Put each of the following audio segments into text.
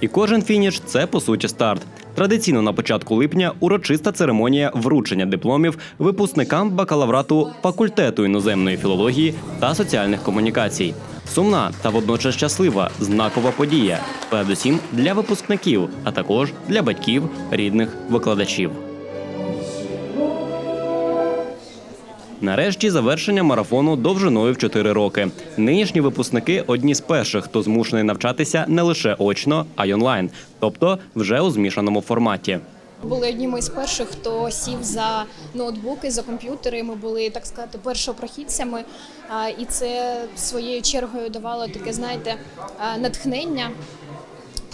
І кожен фініш це по суті старт. Традиційно на початку липня урочиста церемонія вручення дипломів випускникам бакалаврату факультету іноземної філології та соціальних комунікацій. Сумна та водночас щаслива знакова подія, передусім для випускників, а також для батьків, рідних, викладачів. Нарешті завершення марафону довжиною в 4 роки. Нинішні випускники одні з перших, хто змушений навчатися не лише очно, а й онлайн, тобто вже у змішаному форматі. Були одніми з перших, хто сів за ноутбуки, за комп'ютери. Ми були так сказати першопрохідцями, і це своєю чергою давало таке, знаєте, натхнення.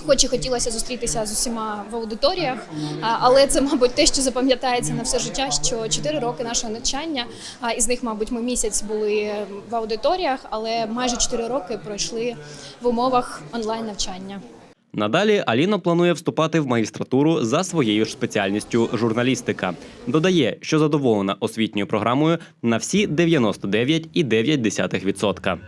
Хоч і хотілося зустрітися з усіма в аудиторіях, але це, мабуть, те, що запам'ятається на все життя, що 4 роки нашого навчання, а із них, мабуть, ми місяць були в аудиторіях, але майже 4 роки пройшли в умовах онлайн навчання. Надалі Аліна планує вступати в магістратуру за своєю ж спеціальністю журналістика. Додає, що задоволена освітньою програмою на всі 99,9%.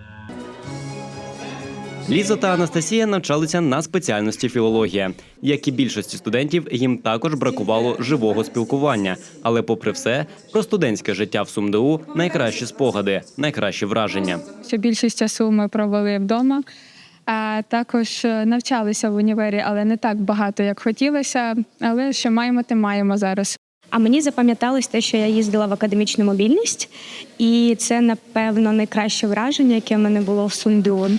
Ліза та Анастасія навчалися на спеціальності філологія. Як і більшості студентів, їм також бракувало живого спілкування. Але, попри все, про студентське життя в СумДУ найкращі спогади, найкращі враження. що більшість часу ми провели вдома. А також е, навчалися в універі, але не так багато, як хотілося. Але що маємо, те маємо зараз. А мені запам'яталось те, що я їздила в академічну мобільність, і це, напевно, найкраще враження, яке в мене було в Сунду,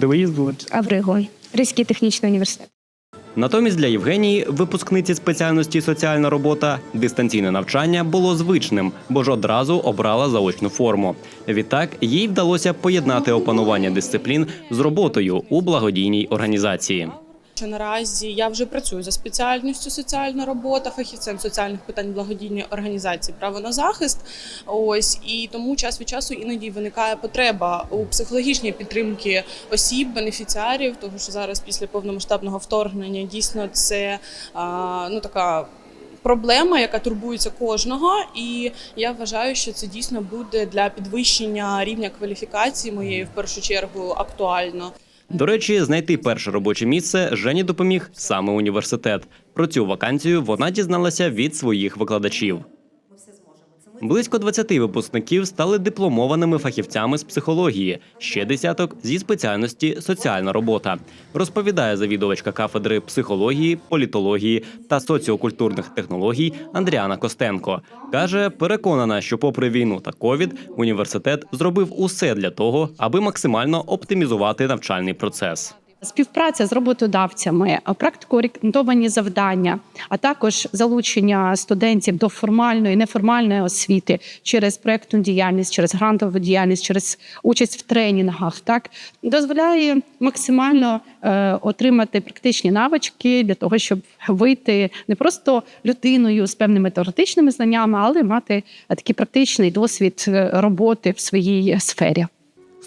Де ви їздили? а в Ригу, Ризький технічний університет. Натомість для Євгенії, випускниці спеціальності соціальна робота, дистанційне навчання було звичним, бо ж одразу обрала заочну форму. Відтак їй вдалося поєднати опанування дисциплін з роботою у благодійній організації. Що наразі я вже працюю за спеціальністю соціальна робота, фахівцем соціальних питань благодійної організації право на захист. Ось і тому час від часу іноді виникає потреба у психологічній підтримки осіб, бенефіціарів, тому що зараз після повномасштабного вторгнення дійсно це ну така. Проблема, яка турбується кожного, і я вважаю, що це дійсно буде для підвищення рівня кваліфікації моєї в першу чергу актуально. До речі, знайти перше робоче місце Жені допоміг саме університет. Про цю вакансію вона дізналася від своїх викладачів. Близько 20 випускників стали дипломованими фахівцями з психології, ще десяток зі спеціальності соціальна робота. Розповідає завідувачка кафедри психології, політології та соціокультурних технологій Андріана Костенко. каже, переконана, що, попри війну та ковід, університет зробив усе для того, аби максимально оптимізувати навчальний процес. Співпраця з роботодавцями, практикоорієнтовані завдання, а також залучення студентів до формальної, неформальної освіти через проєктну діяльність, через грантову діяльність, через участь в тренінгах, так дозволяє максимально е, отримати практичні навички для того, щоб вийти не просто людиною з певними теоретичними знаннями, але мати е, такий практичний досвід е, роботи в своїй сфері.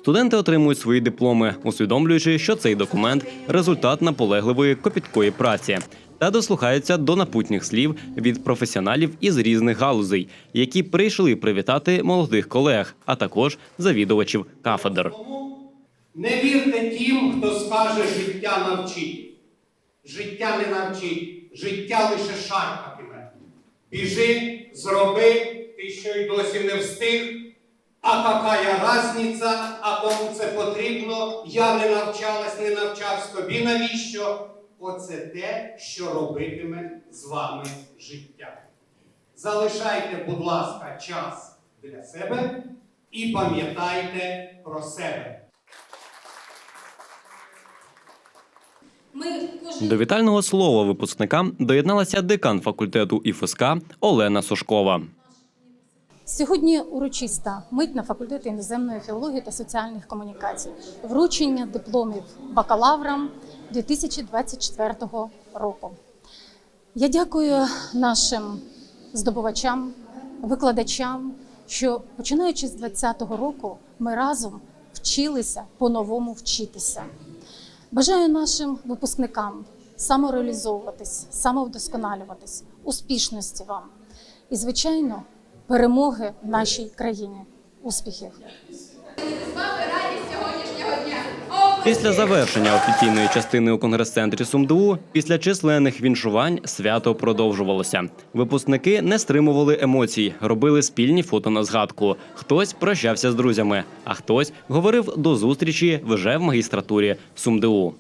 Студенти отримують свої дипломи, усвідомлюючи, що цей документ результат наполегливої копіткої праці. Та дослухаються до напутніх слів від професіоналів із різних галузей, які прийшли привітати молодих колег, а також завідувачів кафедр. Не вірте тим, хто скаже життя навчить. Життя не навчить, життя лише шарпатиме. Біжи, зроби, ти що й досі не встиг. А какая разниця, а кому це потрібно, я не навчалась, не навчався тобі навіщо? Оце те, що робитиме з вами життя. Залишайте, будь ласка, час для себе і пам'ятайте про себе. До вітального слова випускникам доєдналася декан факультету ІФСК Олена Сушкова. Сьогодні урочиста мить на факультеті іноземної філології та соціальних комунікацій, вручення дипломів бакалаврам 2024 року. Я дякую нашим здобувачам, викладачам, що починаючи з 2020 року ми разом вчилися по-новому вчитися. Бажаю нашим випускникам самореалізовуватись, самовдосконалюватись, успішності вам і, звичайно, перемоги нашій країні. Успіхів! Після завершення офіційної частини у конгрес-центрі СумДУ, після численних віншувань свято продовжувалося. Випускники не стримували емоцій, робили спільні фото на згадку. Хтось прощався з друзями, а хтось говорив до зустрічі вже в магістратурі СумДУ.